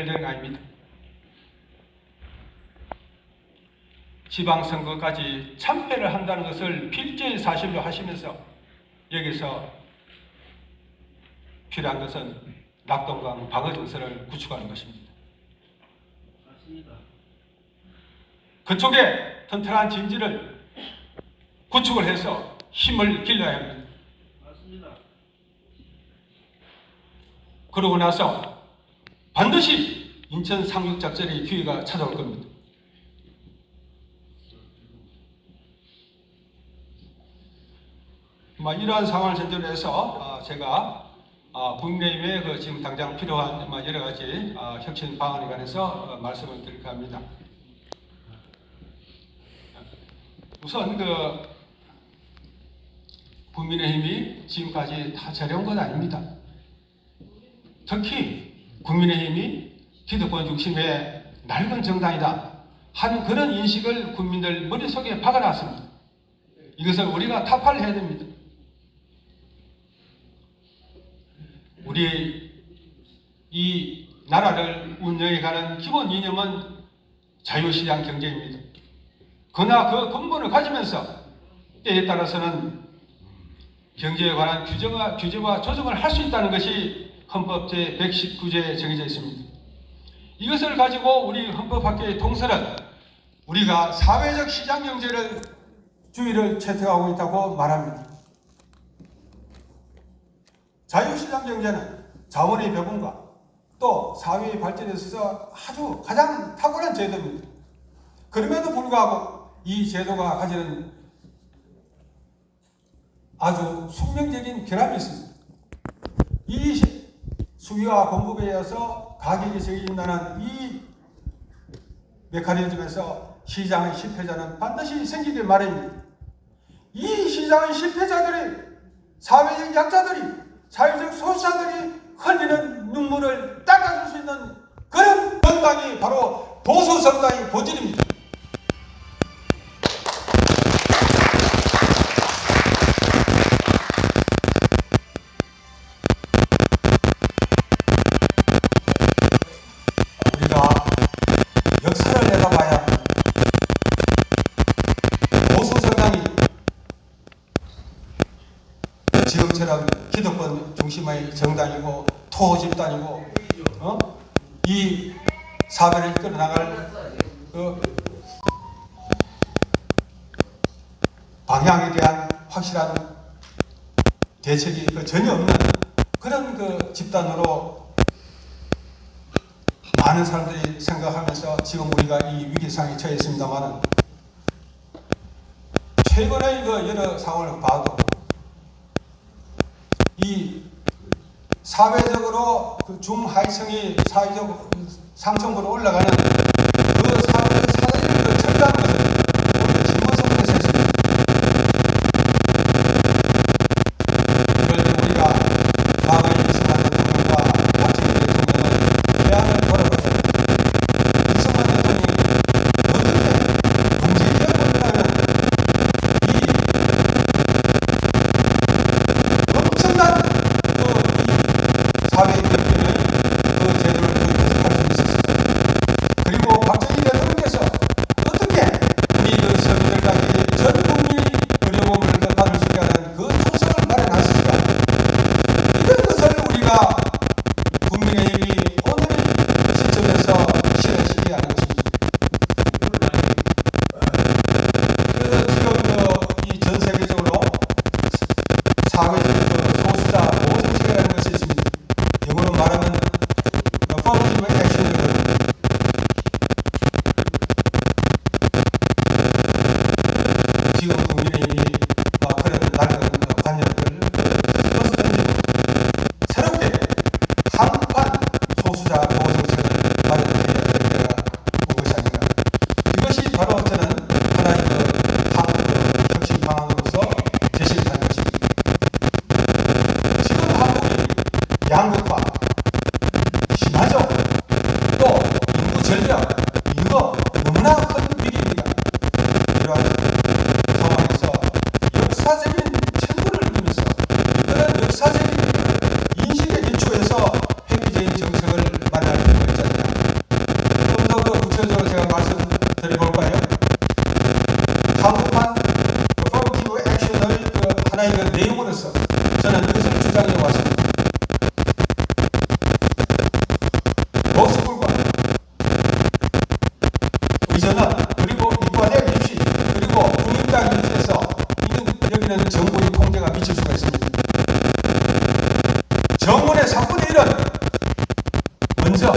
해결되는 거 아닙니다. 지방선거까지 참패를 한다는 것을 필제의 사실로 하시면서 여기서 필요한 것은 낙동강 방어 정세를 구축하는 것입니다. 맞습니다. 그쪽에 튼튼한 진지를 구축을 해서 힘을 길러야 합니다. 맞습니다. 그러고 나서 반드시 인천 상륙작전의 기회가 찾아올 겁니다. 뭐 이러한 상황을 전제로 해서 아, 제가 아, 국내외 그 지금 당장 필요한 뭐 여러 가지 아, 혁신 방안에 관해서 어, 말씀을 드릴까 합니다. 우선 그 국민의힘이 지금까지 다 잘해온 건 아닙니다. 특히 국민의힘이 기득권 중심의 낡은 정당이다 하는 그런 인식을 국민들 머릿속에 박아놨습니다. 이것을 우리가 타파를 해야 됩니다. 우리 이 나라를 운영해가는 기본 이념은 자유시장 경제입니다. 그러나 그 근본을 가지면서 때에 따라서는 경제에 관한 규제와, 조정을 할 수 있다는 것이 헌법 제119조에 정해져 있습니다. 이것을 가지고 우리 헌법학계의 통설은 우리가 사회적 시장 경제를 주의를 채택하고 있다고 말합니다. 자유시장 경제는 자원의 배분과 또 사회의 발전에 있어서 아주 가장 탁월한 제도입니다. 그럼에도 불구하고 이 제도가 가지는 아주 숙명적인 결함이 있습니다. 이 시- 수요와 공급에 의해서 가격이 정해진다는 이 메커니즘에서 시장의 실패자는 반드시 생기게 마련입니다. 이 시장의 실패자들이 사회적 약자들이 중심의 정당이고 토 집단이고 어? 이 사회를 이끌어 나갈 그 방향에 대한 확실한 대책이 그 전혀 없는 그런 그 집단으로 많은 사람들이 생각하면서 지금 우리가 이 위기 상황에 처해 있습니다만은 최근의 그 여러 상황을 봐도 이 사회적으로 그 중하위층이 사회적 상층으로 올라가는 아니라 내용으로서 저는 그것을 주장해 왔습니다. 목숨불과 이전은 그리고 이관의 입시 그리고 국민당 밑에서 이는 여기는 정부의 통제가 미칠 수가 있습니다. 정부의 3분의 1은 먼저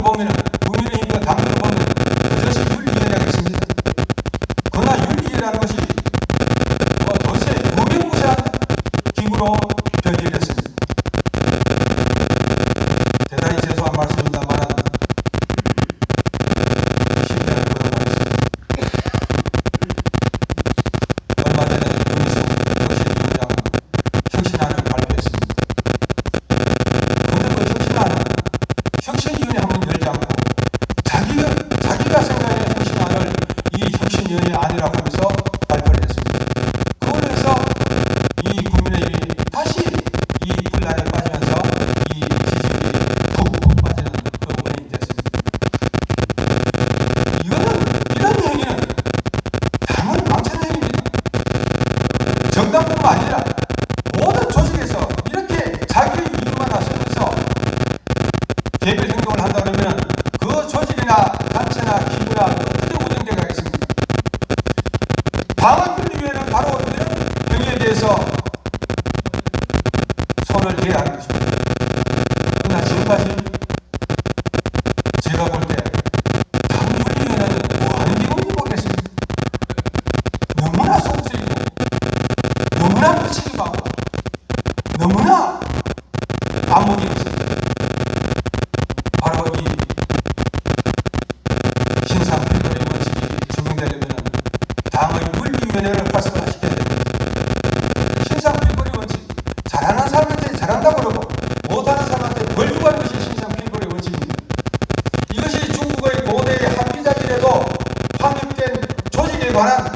당규를 바로 관한